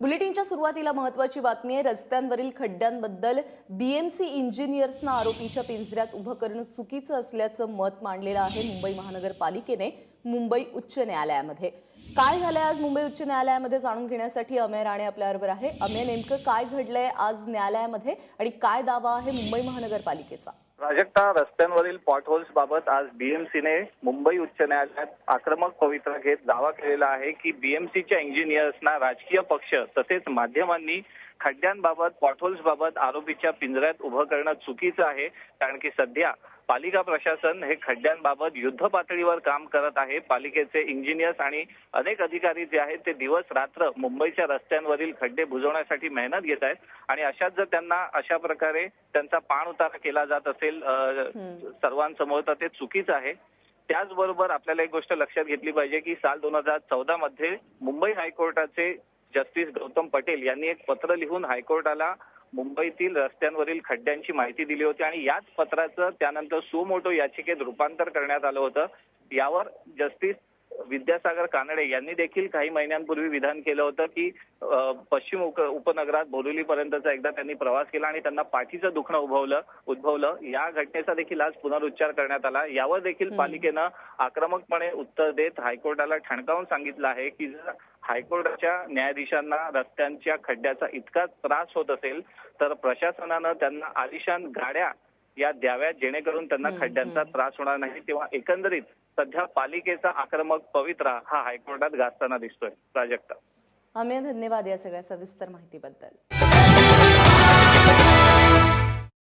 बुलेटिनच्या सुरुवातीला महत्वाची बातमी आहे रस्त्यांवरील खड्ड्यांबद्दल बीएमसी इंजिनियर्सना आरोपीच्या पिंजऱ्यात उभं करणं चुकीचं असल्याचं मत मांडलेलं आहे मुंबई महानगरपालिकेने मुंबई उच्च न्यायालयामध्ये. काय झालंय आज मुंबई उच्च न्यायालयामध्ये जाणून घेण्यासाठी? अमेय राणे आपल्याबरोबर आहे. अमेय नेमकं काय घडलंय आज न्यायालयामध्ये आणि काय दावा आहे मुंबई महानगरपालिकेचा? प्राजक्ता रस्त्यांवरील पॉटहोल्स बाबत आज बीएमसीने मुंबई उच्च न्यायालयात आक्रमक पवित्रा घेत दावा केलेला आहे की बीएमसीच्या इंजिनियर्सना राजकीय पक्ष तसेच माध्यमांनी खड्ड्यांबाबत पॉटहोल्स बाबत आरोपीच्या पिंजऱ्यात उभं करणं चुकीचं आहे. कारण की सध्या पालिका प्रशासन हे खड्ड्यांबाबत युद्ध पातळीवर काम करत आहे. पालिकेचे इंजिनियर्स आणि अनेक अधिकारी जे आहेत ते दिवस रात्र मुंबईच्या रस्त्यांवरील खड्डे बुजवण्यासाठी मेहनत घेत आहेत. आणि अशाच जर त्यांना अशा प्रकारे त्यांचा पाण उतारा केला जात असेल सर्वांसमोर तर ते चुकीचं आहे. त्याचबरोबर आपल्याला एक गोष्ट लक्षात घेतली पाहिजे की साल दोन हजार चौदा मध्ये मुंबई हायकोर्टाचे जस्टिस गौतम पटेल यांनी एक पत्र लिहून हायकोर्टाला मुंबईतील रस्त्यांवरील खड्ड्यांची माहिती दिली होती आणि याच पत्राचं त्यानंतर सुमोटो याचिकेत रूपांतर करण्यात आलं होतं. यावर जस्टिस विद्यासागर कानडे यांनी देखील काही महिन्यांपूर्वी विधान केलं होतं की पश्चिम उप- उपनगरात बोरिवलीपर्यंतचा एकदा त्यांनी प्रवास केला आणि त्यांना पाठीचं दुखणं उद्भवलं उद्भवलं. या घटनेचा देखील आज पुनरुच्चार करण्यात आला. यावर देखील पालिकेनं आक्रमकपणे उत्तर देत हायकोर्टाला ठणकावून सांगितलं आहे की जर हायकोर्टाच्या न्यायाधीशांना रस्त्यांच्या खड्ड्याचा इतका त्रास होत असेल तर प्रशासनानं त्यांना आलिशान गाड्या या द्याव्यात जेणेकरून त्यांना खड्ड्यांचा त्रास होणार नाही तेव्हा एकंदरीत सध्या पालिकेचा आक्रमक पवित्रा हा हायकोर्टात गाजताना दिसतोय. प्राजक्ता. अमेय धन्यवाद या सगळ्या सविस्तर माहितीबद्दल.